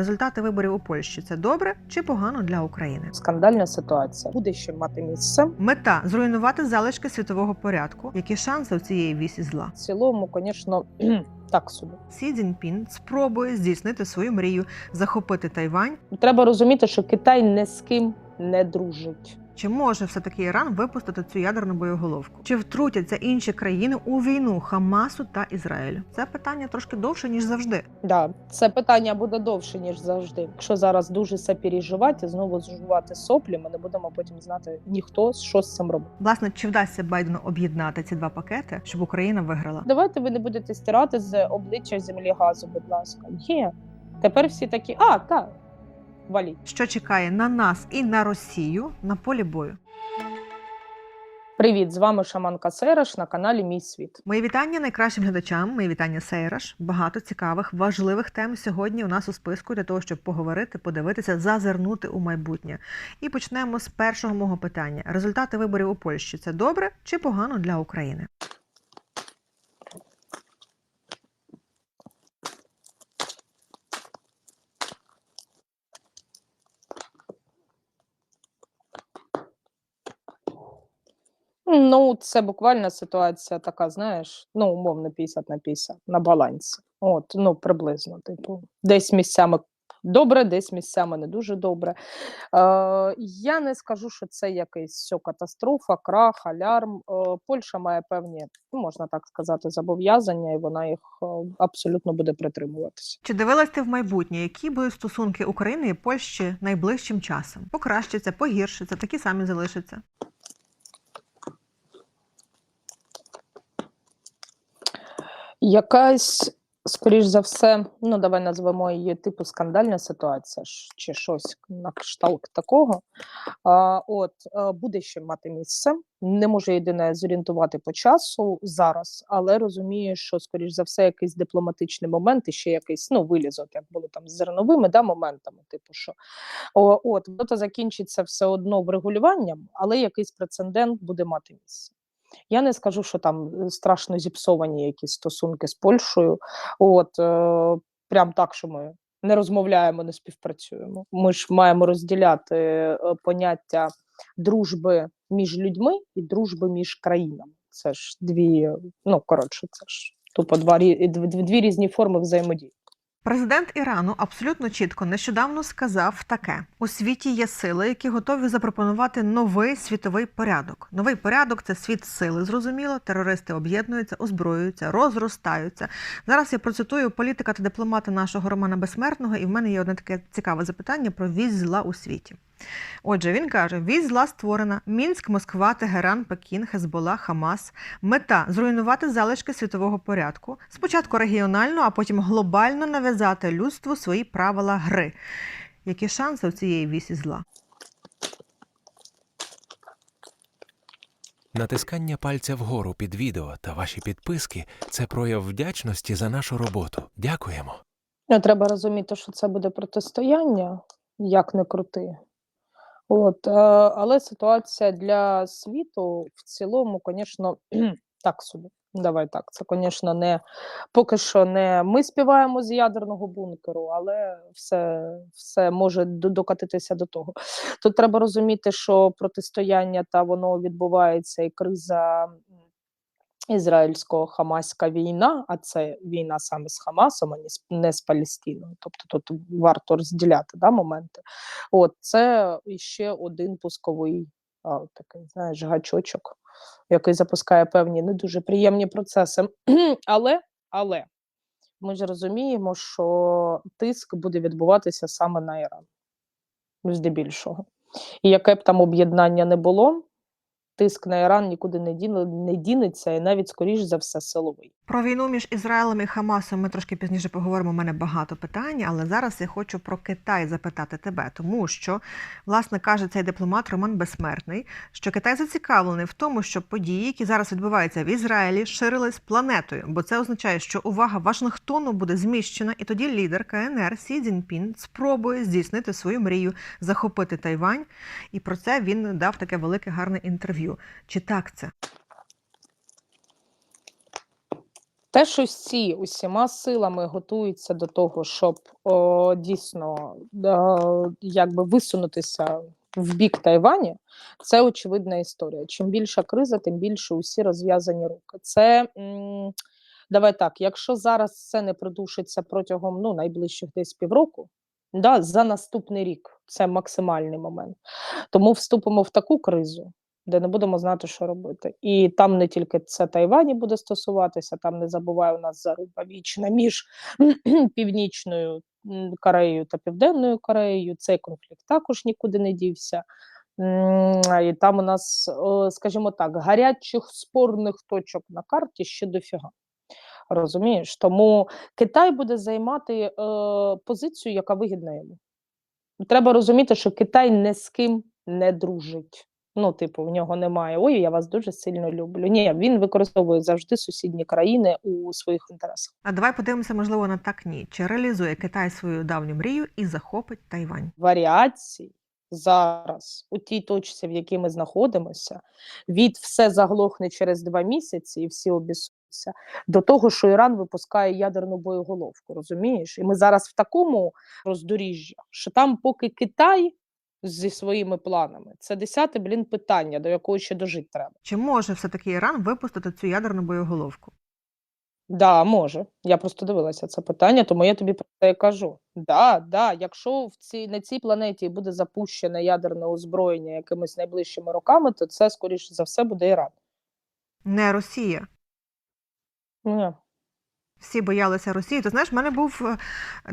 результати виборів у Польщі це добре чи погано для України? Скандальна ситуація буде ще мати місце. Мета зруйнувати залишки світового порядку. Які шанси у цієї вісі зла? В цілому, звісно, так собі. Сі Цзіньпін спробує здійснити свою мрію захопити Тайвань. Треба розуміти, що Китай не з ким не дружить. Чи може все таки Іран випустити цю ядерну боєголовку? Чи втрутяться інші країни у війну Хамасу та Ізраїлю? Це питання трошки довше ніж завжди. Да, це питання буде довше ніж завжди. Якщо зараз дуже все переживати, знову зжувати соплі, ми не будемо потім знати ніхто що з цим робить. Власне, чи вдасться Байдену об'єднати ці два пакети, щоб Україна виграла? Давайте ви не будете стирати з обличчя землі газу, будь ласка. Ні. Тепер всі такі, а так, валіть. Що чекає на нас і на Росію на полі бою? Привіт, з вами Шаманка Сереш на каналі Мій Світ. Мої вітання найкращим глядачам. Мої вітання Сейраш. Багато цікавих, важливих тем сьогодні у нас у списку для того, щоб поговорити, подивитися, зазирнути у майбутнє. І почнемо з першого мого питання: результати виборів у Польщі це добре чи погано для України? Ну, це буквально ситуація така, знаєш, ну, умовно 50 на 50 на балансі. От, ну, приблизно, типу, десь місцями добре, десь місцями не дуже добре. Е, я не скажу, що це все катастрофа, крах, алярм. Е, Польща має певні, ну, можна так сказати, зобов'язання, і вона їх е, абсолютно буде притримуватися. Чи дивилась ти в майбутнє, які будуть стосунки України і Польщі найближчим часом? Покращаться, погіршаться, такі самі залишаться. Якась, скоріш за все, ну давай назвемо її типу скандальна ситуація чи щось на кшталт такого. А, от е, буде ще мати місце. Не можу єдине зорієнтувати по часу зараз, але розумію, що скоріш за все якийсь дипломатичний момент і ще якийсь ну вилізок, як було там з зерновими да, моментами. Типу, що о, от воно закінчиться все одно врегулюванням, але якийсь прецедент буде мати місце. Я не скажу, що там е, страшно зіпсовані якісь стосунки з Польщею. От е, прям так, що ми не розмовляємо, не співпрацюємо. Ми ж маємо розділяти е, поняття дружби між людьми і дружби між країнами. Це ж дві, ну коротше, це ж тупо два дві різні форми взаємодії. Президент Ірану абсолютно чітко нещодавно сказав таке: у світі є сили, які готові запропонувати новий світовий порядок. Новий порядок це світ сили. Зрозуміло, терористи об'єднуються, озброюються, розростаються. Зараз я процитую політика та дипломата нашого Романа Безсмертного, і в мене є одне таке цікаве запитання про вісь зла у світі. Отже, він каже: вісь зла створена Мінськ, Москва, Тегеран, Пекін, Хезбола, Хамас. Мета зруйнувати залишки світового порядку. Спочатку регіонально, а потім глобально нав'язати людству свої правила гри. Які шанси у цієї вісі зла? Натискання пальця вгору під відео та ваші підписки це прояв вдячності за нашу роботу. Дякуємо. Ну, треба розуміти, що це буде протистояння, як не крути. От, але ситуація для світу в цілому, звісно, так собі. Давай так. Це, звісно, не поки що не ми співаємо з ядерного бункеру, але все, все може докатитися до того. Тут треба розуміти, що протистояння та воно відбувається, і криза ізраїльсько-хамаська війна, а це війна саме з Хамасом, а не з, Палестиною. Тобто тут варто розділяти да, моменти. От це ще один пусковий а, такий, знаєш, гачочок, який запускає певні не дуже приємні процеси. але, але ми ж розуміємо, що тиск буде відбуватися саме на Іран, здебільшого. І яке б там об'єднання не було, тиск на Іран нікуди не, не дінеться, і навіть, скоріш за все, силовий. Про війну між Ізраїлем і Хамасом ми трошки пізніше поговоримо. У мене багато питань, але зараз я хочу про Китай запитати тебе, тому що, власне, каже цей дипломат Роман Безсмертний, що Китай зацікавлений в тому, щоб події, які зараз відбуваються в Ізраїлі, ширились планетою, бо це означає, що увага Вашингтону буде зміщена, і тоді лідер КНР Сі Цзіньпін спробує здійснити свою мрію захопити Тайвань. І про це він дав таке велике гарне інтерв'ю. Чи так це? Те, що всі усіма силами готуються до того, щоб о, дійсно е, якби висунутися в бік Тайвані, це очевидна історія. Чим більша криза, тим більше усі розв'язані руки. Це м, давай так, якщо зараз це не придушиться протягом ну, найближчих десь півроку, да, за наступний рік це максимальний момент. Тому вступимо в таку кризу, де не будемо знати, що робити. І там не тільки це Тайвані буде стосуватися, там не забувай, у нас заруба вічна між Північною Кореєю та Південною Кореєю. Цей конфлікт також нікуди не дівся. І там у нас, скажімо так, гарячих спорних точок на карті ще дофіга. Розумієш? Тому Китай буде займати е, позицію, яка вигідна йому. Треба розуміти, що Китай ні з ким не дружить. Ну, типу, в нього немає ой, я вас дуже сильно люблю. Ні, він використовує завжди сусідні країни у своїх інтересах. А давай подивимося, можливо, на так ні. Чи реалізує Китай свою давню мрію і захопить Тайвань? Варіацій зараз у тій точці, в якій ми знаходимося, від все заглохне через два місяці і всі обісуться, до того, що Іран випускає ядерну боєголовку, розумієш? І ми зараз в такому роздоріжжі, що там, поки Китай зі своїми планами, це десяте, блін, питання, до якого ще дожити треба. Чи може все-таки Іран випустити цю ядерну боєголовку? Да, може. Я просто дивилася це питання, тому я тобі про це і кажу. Да, да, якщо в цій, на цій планеті буде запущене ядерне озброєння якимись найближчими роками, то це, скоріше за все, буде Іран. Не Росія. Ні. Всі боялися Росії. Ти знаєш, в мене був е,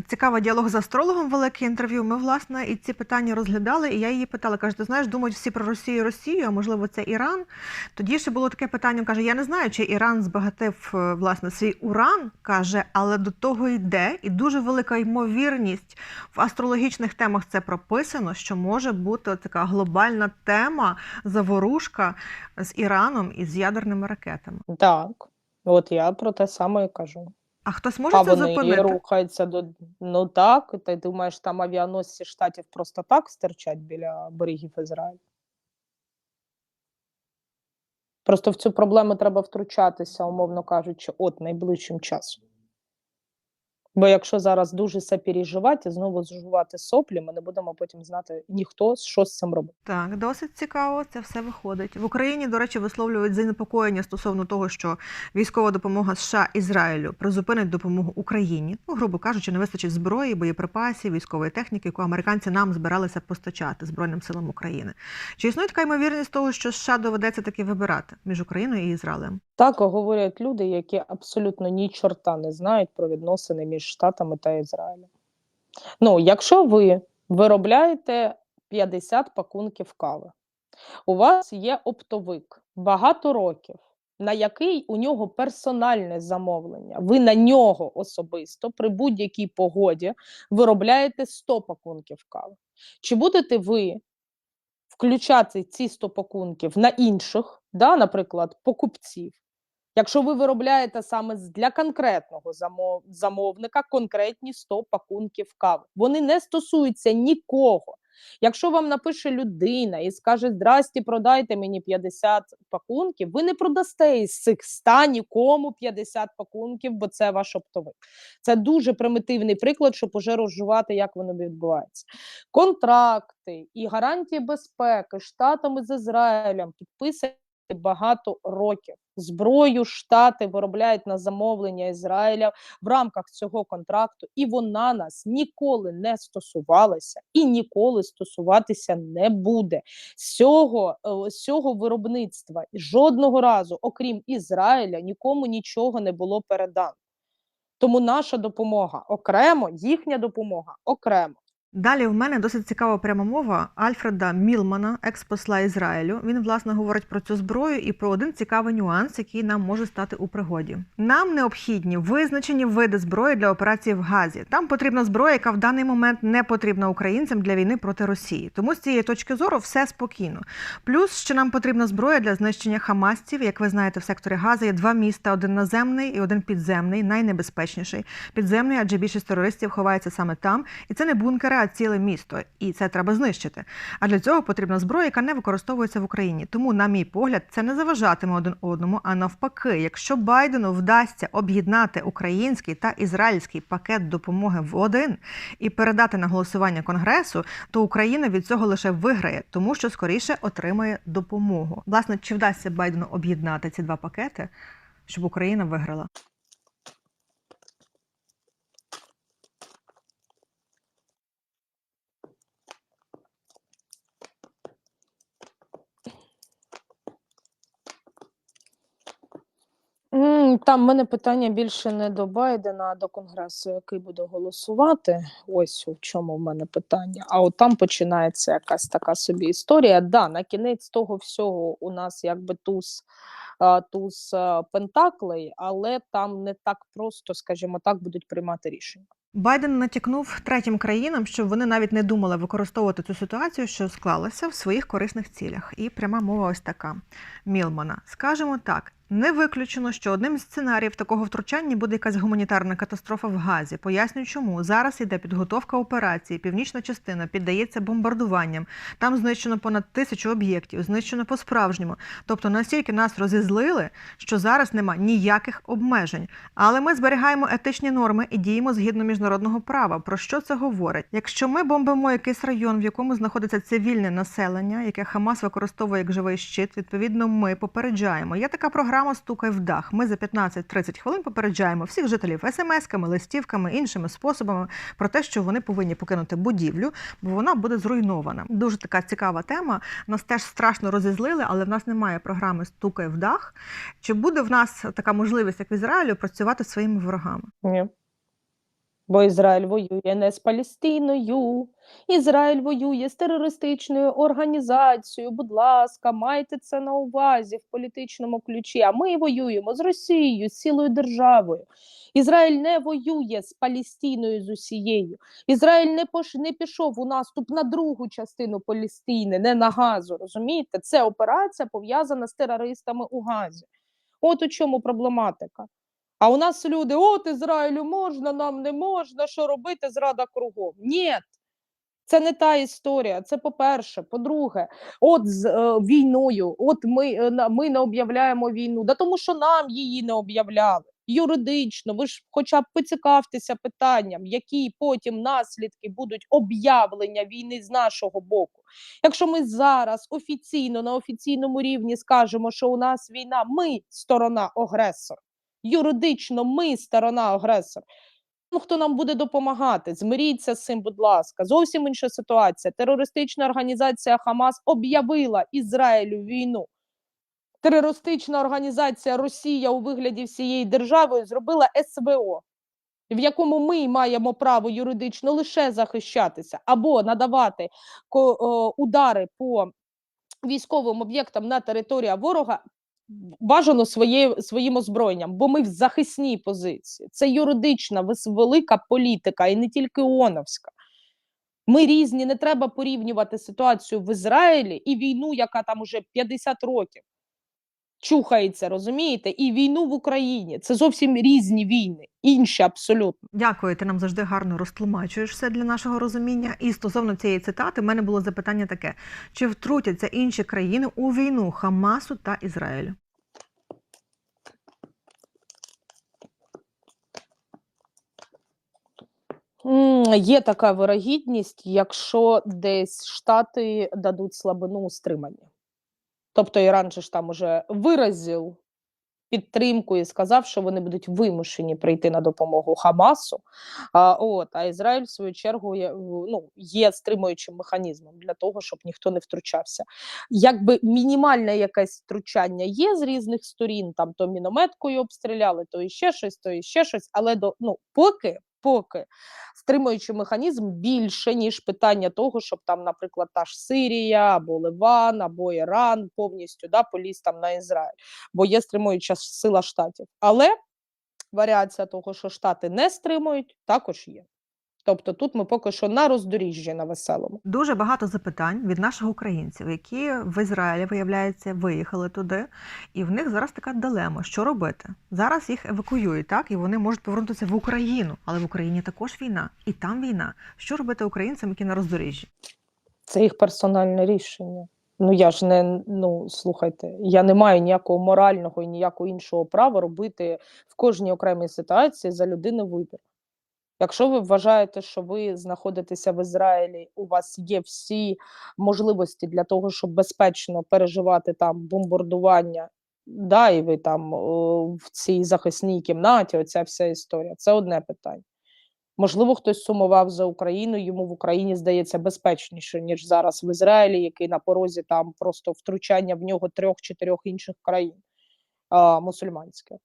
цікавий діалог з астрологом, велике інтерв'ю. Ми, власне, і ці питання розглядали, і я її питала: каже, ти знаєш, думають всі про Росію, Росію, а можливо, це Іран. Тоді ще було таке питання. Каже: Я не знаю, чи Іран збагатив е, власне свій уран, каже, але до того йде, і дуже велика ймовірність в астрологічних темах це прописано, що може бути така глобальна тема заворушка з Іраном і з ядерними ракетами. Так. От я про те саме і кажу. А хтось може А це вони зупинити? рухаються до. Ну так, ти думаєш, там авіаносці штатів просто так стирчать біля берегів Ізраїлю? Просто в цю проблему треба втручатися, умовно кажучи, от найближчим часом. Бо якщо зараз дуже все переживати, знову зжувати соплі, ми не будемо потім знати ніхто, що з цим робити. Так, досить цікаво, це все виходить. В Україні, до речі, висловлюють занепокоєння стосовно того, що військова допомога США Ізраїлю призупинить допомогу Україні. Ну, грубо кажучи, не вистачить зброї, боєприпасів, військової техніки, яку американці нам збиралися постачати Збройним силам України. Чи існує така ймовірність того, що США доведеться таки вибирати між Україною і Ізраїлем? Так говорять люди, які абсолютно ні чорта не знають про відносини між Штатами та Ізраїлем. Ну, якщо ви виробляєте 50 пакунків кави, у вас є оптовик багато років, на який у нього персональне замовлення. Ви на нього особисто при будь-якій погоді виробляєте 100 пакунків кави. Чи будете ви включати ці 100 пакунків на інших, да, наприклад, покупців? Якщо ви виробляєте саме для конкретного замов- замовника конкретні 100 пакунків кави, вони не стосуються нікого. Якщо вам напише людина і скаже Здрасті, продайте мені 50 пакунків, ви не продасте із цих 100 нікому 50 пакунків, бо це ваш оптовик. Це дуже примітивний приклад, щоб уже розжувати, як воно відбувається. Контракти і гарантії безпеки штатами з Ізраїлем підписані багато років. Зброю штати виробляють на замовлення Ізраїля в рамках цього контракту, і вона нас ніколи не стосувалася і ніколи стосуватися не буде. Цього, е, цього виробництва жодного разу, окрім Ізраїля, нікому нічого не було передано. Тому наша допомога окремо, їхня допомога окремо. Далі в мене досить цікава пряма мова Альфреда Мілмана, експосла Ізраїлю. Він власне говорить про цю зброю і про один цікавий нюанс, який нам може стати у пригоді. Нам необхідні визначені види зброї для операції в Газі. Там потрібна зброя, яка в даний момент не потрібна українцям для війни проти Росії. Тому з цієї точки зору все спокійно. Плюс ще нам потрібна зброя для знищення хамасців. Як ви знаєте, в секторі Гази є два міста: один наземний і один підземний, найнебезпечніший. Підземний, адже більшість терористів ховається саме там, і це не бункери, бере ціле місто, і це треба знищити. А для цього потрібна зброя, яка не використовується в Україні. Тому, на мій погляд, це не заважатиме один одному. А навпаки, якщо Байдену вдасться об'єднати український та ізраїльський пакет допомоги в один і передати на голосування конгресу, то Україна від цього лише виграє, тому що скоріше отримає допомогу. Власне, чи вдасться Байдену об'єднати ці два пакети, щоб Україна виграла? М, Там в мене питання більше не до Байдена, а до Конгресу, який буде голосувати. Ось у чому в мене питання. А от там починається якась така собі історія. Да, на кінець того всього у нас якби туз, туз пентаклей, але там не так просто, скажімо так, будуть приймати рішення. Байден натякнув третім країнам, щоб вони навіть не думали використовувати цю ситуацію, що склалася в своїх корисних цілях. І пряма мова ось така Мілмана. Скажемо так. Не виключено, що одним з сценаріїв такого втручання буде якась гуманітарна катастрофа в Газі. Поясню, чому зараз іде підготовка операції. Північна частина піддається бомбардуванням. Там знищено понад тисячу об'єктів, знищено по-справжньому. Тобто настільки нас розізлили, що зараз нема ніяких обмежень. Але ми зберігаємо етичні норми і діємо згідно міжнародного права. Про що це говорить? Якщо ми бомбимо якийсь район, в якому знаходиться цивільне населення, яке Хамас використовує як живий щит, відповідно, ми попереджаємо. Є така програма Стукай в дах. Ми за 15-30 хвилин попереджаємо всіх жителів смс-ками, листівками, іншими способами про те, що вони повинні покинути будівлю, бо вона буде зруйнована. Дуже така цікава тема. Нас теж страшно розізлили, але в нас немає програми Стукай в дах. Чи буде в нас така можливість, як в Ізраїлю, працювати своїми ворогами? Ні. Бо Ізраїль воює не з Палестиною, Ізраїль воює з терористичною організацією. Будь ласка, майте це на увазі в політичному ключі. А ми воюємо з Росією, з цілою державою. Ізраїль не воює з Палестиною з усією. Ізраїль не пош... не пішов у наступ на другу частину Палестини, не на Газу. Розумієте, це операція пов'язана з терористами у Газі. От у чому проблематика. А у нас люди: от Ізраїлю можна, нам не можна, що робити, зрада кругом. Ні, це не та історія. Це по-перше. По-друге, от з е, війною, от ми, е, ми не об'являємо війну, да тому що нам її не об'являли. Юридично, ви ж хоча б поцікавтеся питанням, які потім наслідки будуть об'явлення війни з нашого боку. Якщо ми зараз офіційно на офіційному рівні скажемо, що у нас війна, ми сторона агресор юридично ми сторона агресор. Ну, хто нам буде допомагати? Змиріться з цим, будь ласка. Зовсім інша ситуація. Терористична організація Хамас об'явила Ізраїлю війну. Терористична організація Росія у вигляді всієї держави зробила СВО, в якому ми маємо право юридично лише захищатися або надавати удари по військовим об'єктам на території ворога бажано своє, своїм озброєнням, бо ми в захисній позиції. Це юридична велика політика, і не тільки ООНовська. Ми різні, не треба порівнювати ситуацію в Ізраїлі і війну, яка там уже 50 років чухається, розумієте? І війну в Україні. Це зовсім різні війни, інші абсолютно. Дякую, ти нам завжди гарно розтлумачуєш все для нашого розуміння. І стосовно цієї цитати, в мене було запитання таке: чи втрутяться інші країни у війну Хамасу та Ізраїлю? Є така вирогідність, якщо десь Штати дадуть слабину у стриманні. Тобто Іран же ж там уже виразив підтримку і сказав, що вони будуть вимушені прийти на допомогу Хамасу. А, от, а Ізраїль, в свою чергу, є, ну, є стримуючим механізмом для того, щоб ніхто не втручався. Якби мінімальне якесь втручання є з різних сторін, там то мінометкою обстріляли, то іще щось, то іще щось, але до, ну, поки. Поки стримуючий механізм більше, ніж питання того, щоб там, наприклад, та ж Сирія або Ливан, або Іран повністю да, поліз там на Ізраїль, бо є стримуюча сила штатів. Але варіація того, що Штати не стримують, також є. Тобто тут ми поки що на роздоріжжі на веселому. Дуже багато запитань від наших українців, які в Ізраїлі, виявляється, виїхали туди, і в них зараз така дилема: що робити? Зараз їх евакуюють, так і вони можуть повернутися в Україну, але в Україні також війна, і там війна. Що робити українцям, які на роздоріжжі? Це їх персональне рішення. Ну я ж не ну слухайте, я не маю ніякого морального і ніякого іншого права робити в кожній окремій ситуації за людини вибір. Якщо ви вважаєте, що ви знаходитеся в Ізраїлі, у вас є всі можливості для того, щоб безпечно переживати там бомбардування, да, і ви там в цій захисній кімнаті, оця вся історія, це одне питання. Можливо, хтось сумував за Україну, йому в Україні здається безпечніше, ніж зараз в Ізраїлі, який на порозі там просто втручання в нього трьох-чотирьох інших країн а, мусульманських.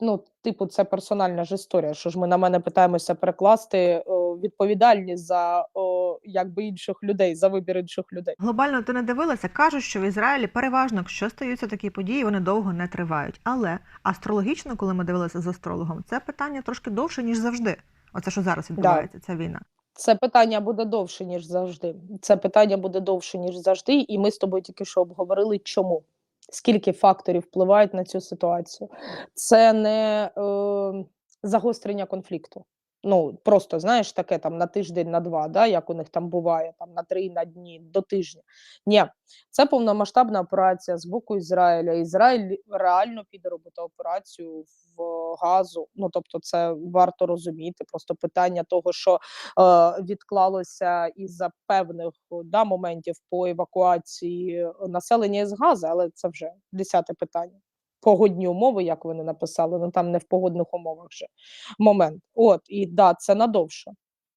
Ну, типу, це персональна ж історія. Що ж ми на мене питаємося перекласти о, відповідальність за о, якби інших людей, за вибір інших людей. Глобально ти не дивилася, кажуть, що в Ізраїлі переважно, якщо стаються такі події, вони довго не тривають. Але астрологічно, коли ми дивилися з астрологом, це питання трошки довше, ніж завжди. Оце що зараз відбувається, ця війна. Це питання буде довше, ніж завжди. Це питання буде довше, ніж завжди, і ми з тобою тільки що обговорили, чому. Скільки факторів впливають на цю ситуацію? Це не е, загострення конфлікту. Ну, просто, знаєш, таке там на тиждень, на два, да, як у них там буває, там на три на дні, до тижня. Ні, це повномасштабна операція з боку Ізраїля. Ізраїль реально піде робити операцію в газу. Ну, тобто, це варто розуміти. Просто питання того, що е, відклалося із-за певних да, моментів по евакуації населення з газу, але це вже десяте питання. Погодні умови, як вони написали, ну там не в погодних умовах вже момент. От, і да, це надовше.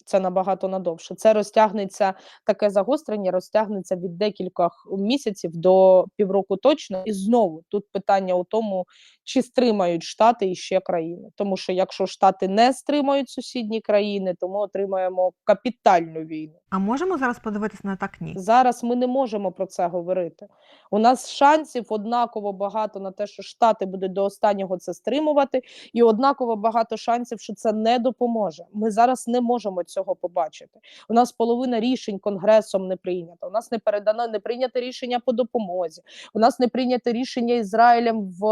Це набагато надовше. Це розтягнеться таке загострення, розтягнеться від декількох місяців до півроку точно. І знову тут питання у тому, чи стримають штати і ще країни. Тому що якщо штати не стримають сусідні країни, то ми отримаємо капітальну війну. А можемо зараз подивитися на так ні? Зараз ми не можемо про це говорити. У нас шансів однаково багато на те, що Штати будуть до останнього це стримувати, і однаково багато шансів, що це не допоможе. Ми зараз не можемо цього побачити. У нас половина рішень конгресом не прийнята. У нас не передано не прийняте рішення по допомозі. У нас не прийняте рішення Ізраїлем в.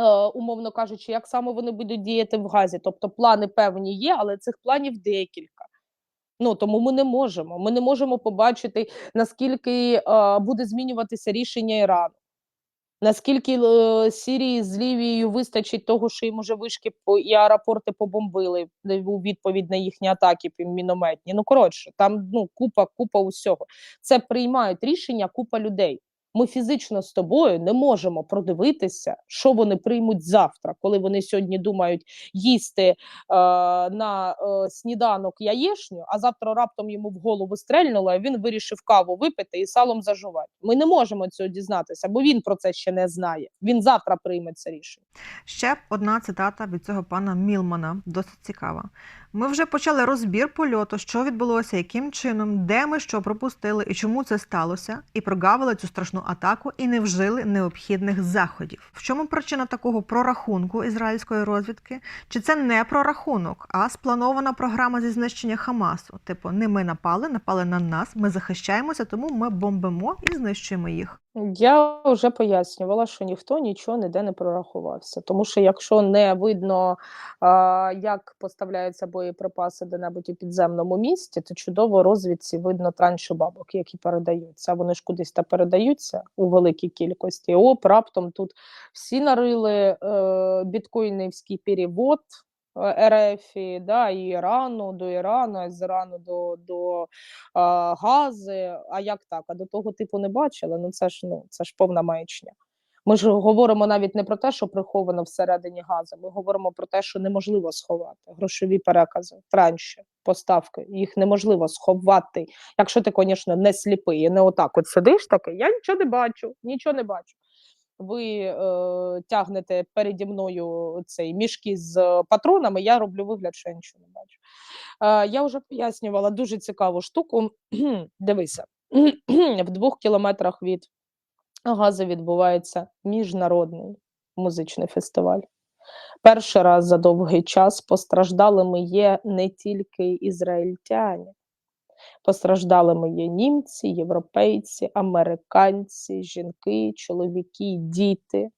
е, Умовно кажучи, як саме вони будуть діяти в Газі. Тобто плани певні є, але цих планів декілька. Ну тому ми не можемо. Ми не можемо побачити, наскільки е, буде змінюватися рішення Ірану. Наскільки е, Сірії з Лівією вистачить того, що їм уже вишки і аеропорти побомбили е, у відповідь на їхні атаки мінометні. Ну коротше, там ну купа, купа усього. Це приймають рішення купа людей. Ми фізично з тобою не можемо продивитися, що вони приймуть завтра, коли вони сьогодні думають їсти е, на е, сніданок яєшню, а завтра раптом йому в голову стрельнуло, і він вирішив каву випити і салом зажувати. Ми не можемо цього дізнатися, бо він про це ще не знає. Він завтра прийме це рішення. Ще одна цитата від цього пана Мілмана, досить цікава. Ми вже почали розбір польоту, що відбулося, яким чином, де ми що пропустили і чому це сталося, і прогавили цю страшну атаку і не вжили необхідних заходів. В чому причина такого прорахунку ізраїльської розвідки? Чи це не прорахунок, а спланована програма зі знищення Хамасу? Типу, не ми напали, напали на нас, ми захищаємося, тому ми бомбимо і знищуємо їх. Я вже пояснювала, що ніхто нічого ніде не прорахувався. Тому що якщо не видно, як поставляються боєприпаси де-небудь у підземному місті, то чудово розвідці видно транші бабок, які передаються. Вони ж кудись та передаються у великій кількості. Оп, раптом тут всі нарили е, біткоїнівський перевод. Е, РФ, да, і Ірану до Ірану, з Ірану до, до а, гази. А як так? А до того типу не бачили. Ну це ж ну це ж повна маячня. Ми ж говоримо навіть не про те, що приховано всередині газу. Ми говоримо про те, що неможливо сховати грошові перекази, транші, поставки. Їх неможливо сховати. Якщо ти, звісно, не сліпий, і не отак от сидиш такий, я нічого не бачу, нічого не бачу. Ви е, тягнете переді мною цей мішки з патронами, я роблю вигляд, що я нічого не бачу. Е, я вже пояснювала дуже цікаву штуку. Дивися, в двох кілометрах від газу відбувається міжнародний музичний фестиваль. Перший раз за довгий час постраждалими є не тільки ізраїльтяни, постраждалими є німці, європейці, американці, жінки, чоловіки, діти,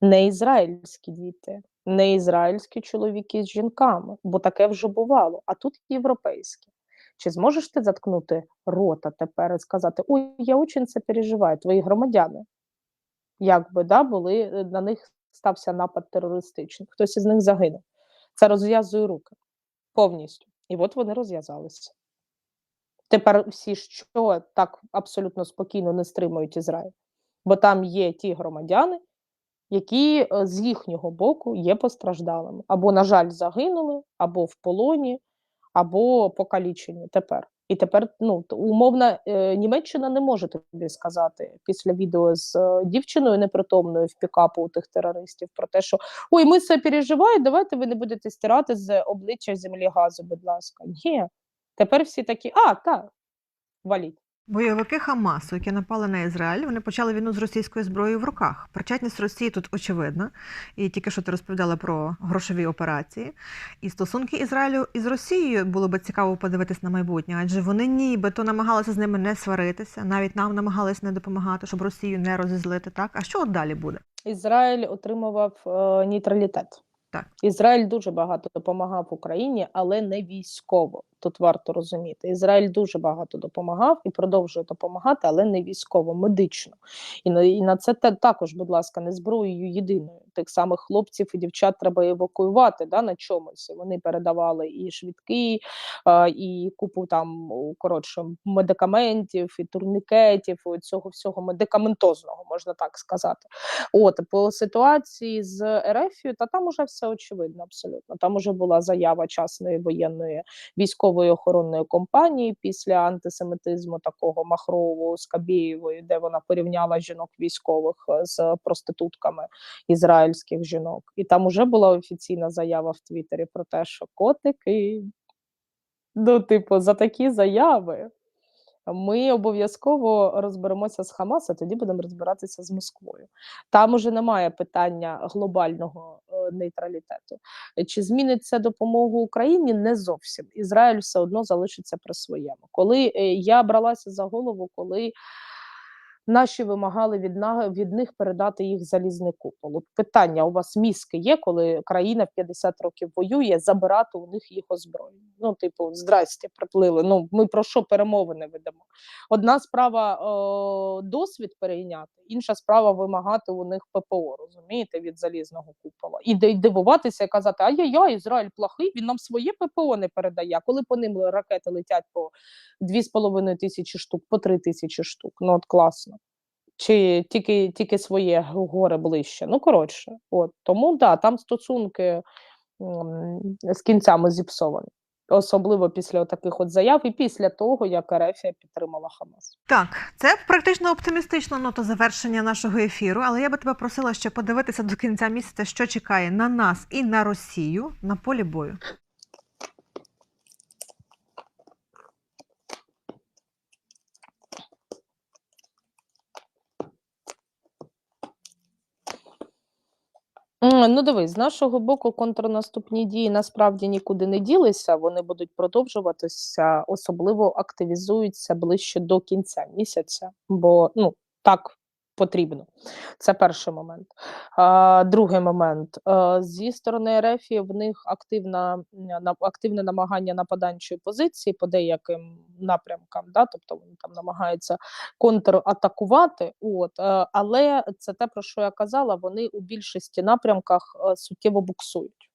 не ізраїльські діти, не ізраїльські чоловіки з жінками, бо таке вже бувало, а тут європейські. Чи зможеш ти заткнути рота тепер і сказати: Ой, я очень це переживаю, твої громадяни? Якби да, були е, на них стався напад терористичний, хтось із них загинув. Це розв'язує руки повністю. І от вони розв'язалися. Тепер всі що так абсолютно спокійно не стримують Ізраїль, бо там є ті громадяни, які е, з їхнього боку є постраждалими, або, на жаль, загинули, або в полоні, або покалічені тепер. І тепер ну умовна е, Німеччина не може тобі сказати після відео з е, дівчиною непритомною в пікапу у тих терористів про те, що ой, ми це переживаємо, давайте ви не будете стирати з обличчя землі газу, будь ласка. Ні. Тепер всі такі, а, так, валіть. Бойовики Хамасу, які напали на Ізраїль, вони почали війну з російською зброєю в руках. Причетність Росії тут очевидна. І тільки що ти розповідала про грошові операції. І стосунки Ізраїлю із Росією було би цікаво подивитись на майбутнє, адже вони нібито намагалися з ними не сваритися, навіть нам намагались не допомагати, щоб Росію не розізлити. Так, а що от далі буде? Ізраїль отримував е, нейтралітет. Так. Ізраїль дуже багато допомагав Україні, але не військово. Тут варто розуміти. Ізраїль дуже багато допомагав і продовжує допомагати, але не військово, медично. І на, і на це також, будь ласка, не зброєю єдиною. Тих самих хлопців і дівчат треба евакуювати да, на чомусь. Вони передавали і швидкі, і купу там коротше медикаментів, і турнікетів, і цього всього медикаментозного, можна так сказати. От по ситуації з РФ, та там уже все очевидно абсолютно. Там уже була заява частної воєнної військової охоронної компанії після антисемітизму такого махрового з Кабієвою, де вона порівняла жінок військових е, з проститутками ізраїльських жінок. І там уже була офіційна заява в Твіттері про те, що котики. Ну, типу, за такі заяви ми обов'язково розберемося з Хамас, а тоді будемо розбиратися з Москвою. Там уже немає питання глобального е, нейтралітету. Чи зміниться допомога Україні? Не зовсім. Ізраїль все одно залишиться при своєму. Коли е, я бралася за голову, коли наші вимагали від, на- від них передати їх залізний купол. От питання: у вас мізки є, коли країна в 50 років воює, забирати у них їх озброєння? Ну, типу, здрасте, приплили. Ну, ми про що перемовини ведемо? Одна справа е, досвід перейняти, інша справа вимагати у них ППО, розумієте, від залізного купола. І ди- дивуватися і казати, ай-яй-яй, Ізраїль плохий, він нам своє ППО не передає. Коли по ним ракети летять по 2,5 тисячі штук, по 3 тисячі штук. Ну от класно. Чи тільки, тільки своє горе ближче. Ну, коротше, от тому да, там стосунки м, з кінцями зіпсовані. Особливо після таких от заяв і після того, як Ерефія підтримала Хамас. Так, це практично оптимістична нота завершення нашого ефіру, але я би тебе просила ще подивитися до кінця місяця, що чекає на нас і на Росію на полі бою. Ну, дивись, з нашого боку контрнаступні дії насправді нікуди не ділися, вони будуть продовжуватися, особливо активізуються ближче до кінця місяця, бо ну так потрібно. Це перший момент. А, другий момент. Е, зі сторони РФ в них активна, на- активне намагання нападанчої позиції по деяким напрямкам, да, тобто вони там намагаються контратакувати. От, е, але це те, про що я казала, вони у більшості напрямках е, суттєво буксують.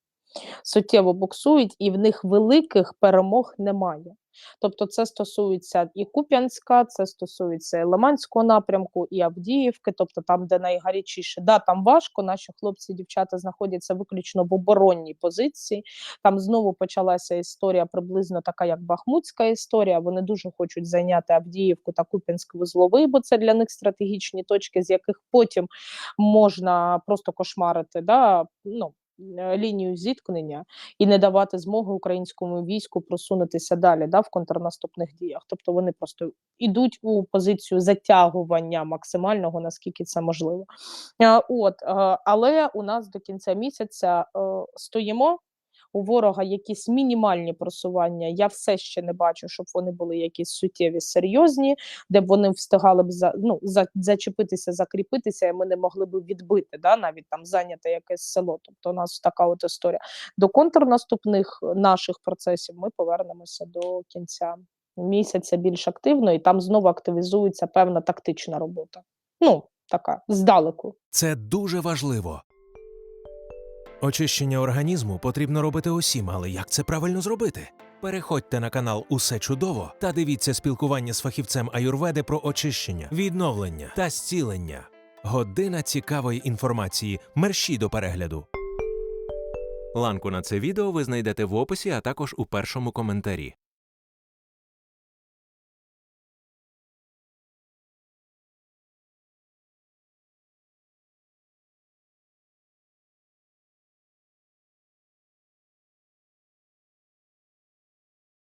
Суттєво буксують, і в них великих перемог немає. Тобто, це стосується і Куп'янська, це стосується і Лиманського напрямку, і Авдіївки, тобто там, де найгарячіше. Да, там важко. Наші хлопці і дівчата знаходяться виключно в оборонній позиції. Там знову почалася історія приблизно така, як Бахмутська історія. Вони дуже хочуть зайняти Авдіївку та Куп'янськ-Вузловий, бо це для них стратегічні точки, з яких потім можна просто кошмарити. Да? Ну, лінію зіткнення і не давати змоги українському війську просунутися далі да, в контрнаступних діях. Тобто вони просто йдуть у позицію затягування максимального, наскільки це можливо. Е, От, е, але у нас до кінця місяця е, стоїмо. У ворога якісь мінімальні просування. Я все ще не бачу, щоб вони були якісь суттєві, серйозні, де б вони встигали б за ну за зачепитися, закріпитися, і ми не могли б відбити, да, навіть там зайняти якесь село. Тобто, у нас така от історія. До контрнаступних наших процесів ми повернемося до кінця місяця більш активно, і там знову активізується певна тактична робота. Ну, така здалеку. Це дуже важливо. Очищення організму потрібно робити усім, але як це правильно зробити? Переходьте на канал Усе чудово та дивіться спілкування з фахівцем аюрведи про очищення, відновлення та зцілення. Година цікавої інформації. Мерщій до перегляду. Ланку на це відео ви знайдете в описі, а також у першому коментарі.